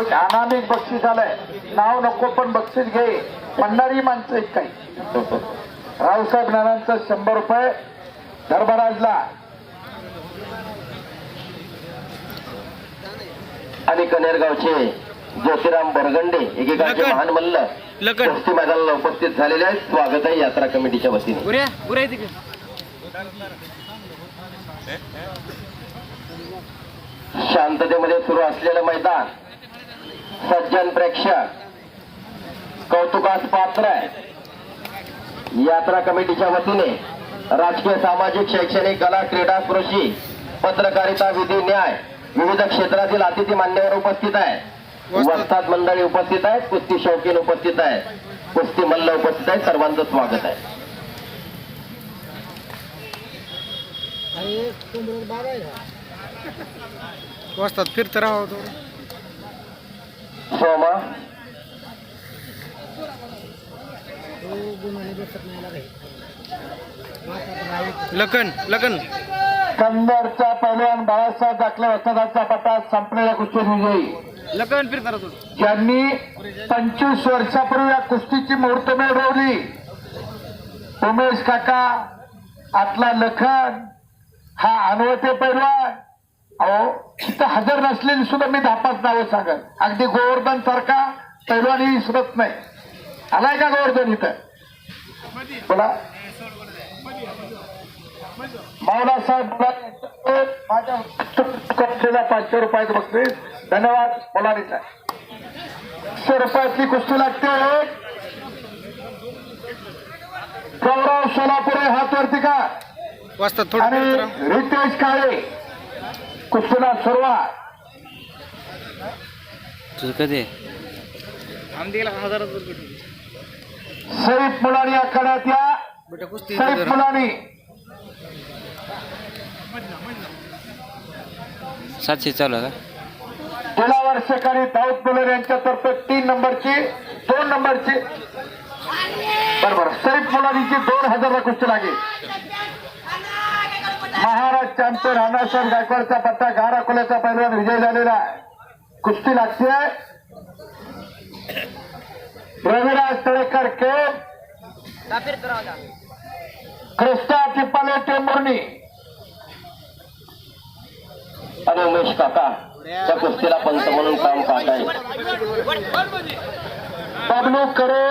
एक अनामिक बक्षीस आलंय. नाव नको पण बक्षीस घे. म्हणणारी माणसं आहेत काही. रावसाहेब नानांचं शंभर रुपये. धर्मराजला. आणि कनेरगावचे ज्योतिराम बरगंडे एकेकाचे. महान मल्ल. कुस्ती मैदानाला उपस्थित झालेले आहेत. स्वागत आहे यात्रा कमिटीच्या वतीने. शांततेमध्ये सुरू असलेलं मैदान. सज्जन प्रेक्षक कौतुकास पात्र आहे. यात्रा कमिटीच्या वतीने राजकीय सामाजिक शैक्षणिक कला क्रीडा कृषी पत्रकारिता विधी न्याय विविध क्षेत्रातील अतिथी मान्यवर उपस्थित आहे वस्ताद मंडळी उपस्थित आहेत कुस्ती शौकीन उपस्थित आहेत कुस्ती मल्ल उपस्थित आहेत सर्वांचं स्वागत आहे. वाजतात फिरत थोडं सोमा लखन लखन. कंदरचा पहिलवान बाळासाहेब दाखले वसंताचा पट्टा संपलेल्या कुस्तीत विजयी लखन ज्यांनी पंचवीस वर्षापूर्वी या कुस्तीची मुहूर्तमेढ रोवली उमेश काका आतला लखन हा अनवते पैलवान. अहो तिथं हजर नसलेली सुद्धा मी धापाच नावं सांगत अगदी गोवर्धन सारखा पैलवानही विसरत नाही. आलाय का गोवर्धन इथं? बोला. मावला साहेब माझ्या पाचशे रुपयाचं बक्षीस धन्यवाद. बोलानीचा शे रुपयाची कुस्ती लागते. गौरव सोलापुरे हात वरती का आणि रितेश काळे. कुस्तीला सुरुवात तुझं कधी सईद मुलानी आखाड्यात या. बेटा कुस्ती सईद जरा. मुलानी. सातशे चालू आहे का? गेल्या वर्षेकाळी दाऊद बुलर यांच्यातर्फे तीन नंबरची दोन नंबरची. बरोबर सईद मुलानीची दोन हजार कुस्ती लागेल. महाराज चॅम्पियन अण्णासाहेब गायकवाडचा पट्टा गार अकोल्याचा पैलवान विजय झालेला आहे. कुस्ती लागते. रविराज तळेकर के. क्रिस्टा चिप्पाले टेंबुर्णी आणि उमेश काका त्या कुस्तीला पंत म्हणून काम पाहत आहे. बबलू करे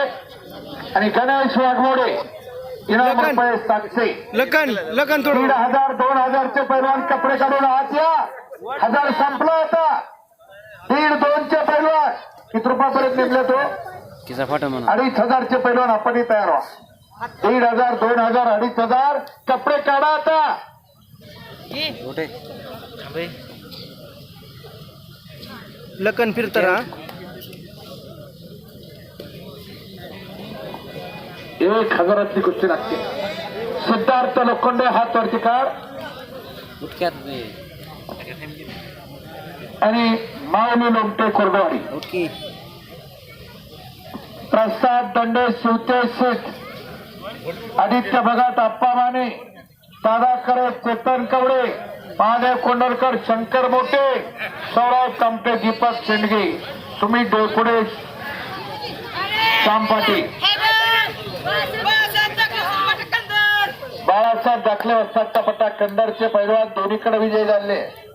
आणि गणेश वाघमोडे. इनाम लखन. लखन लखन दीड थोडं हजार दोन हजारचे पैलवान कपडे काढून आत या. हजार संपला आता. दीड दोनचे पैलवान. किती रुपयापर्यंत निघले तो? किसा फाटा म्हणा? अडीच हजारचे पैलवान आपणही तयार व्हा. दीड हजार दोन हजार अडीच हजार. कपडे काढा आता. कुठे लखन फिरत एक हजारातली कुस्ती लागते सिद्धार्थ लोखंडे उठक्यात बे. आणि माऊली लोमटे कोरडवाडी प्रसाद दंडे शिवते शेठ आदित्य भगत अप्पा माने दादा करे चेतन कवडे महादेव कोंडलकर शंकर मोठे सौरभ कांपे दीपक शेंडगे सुमित डोळपुडे श्याम पाटील बाळासाहेब दाखले वस्तादचा पट्टा कंदरचे पैलवान दोन्हीकडे विजय झाले.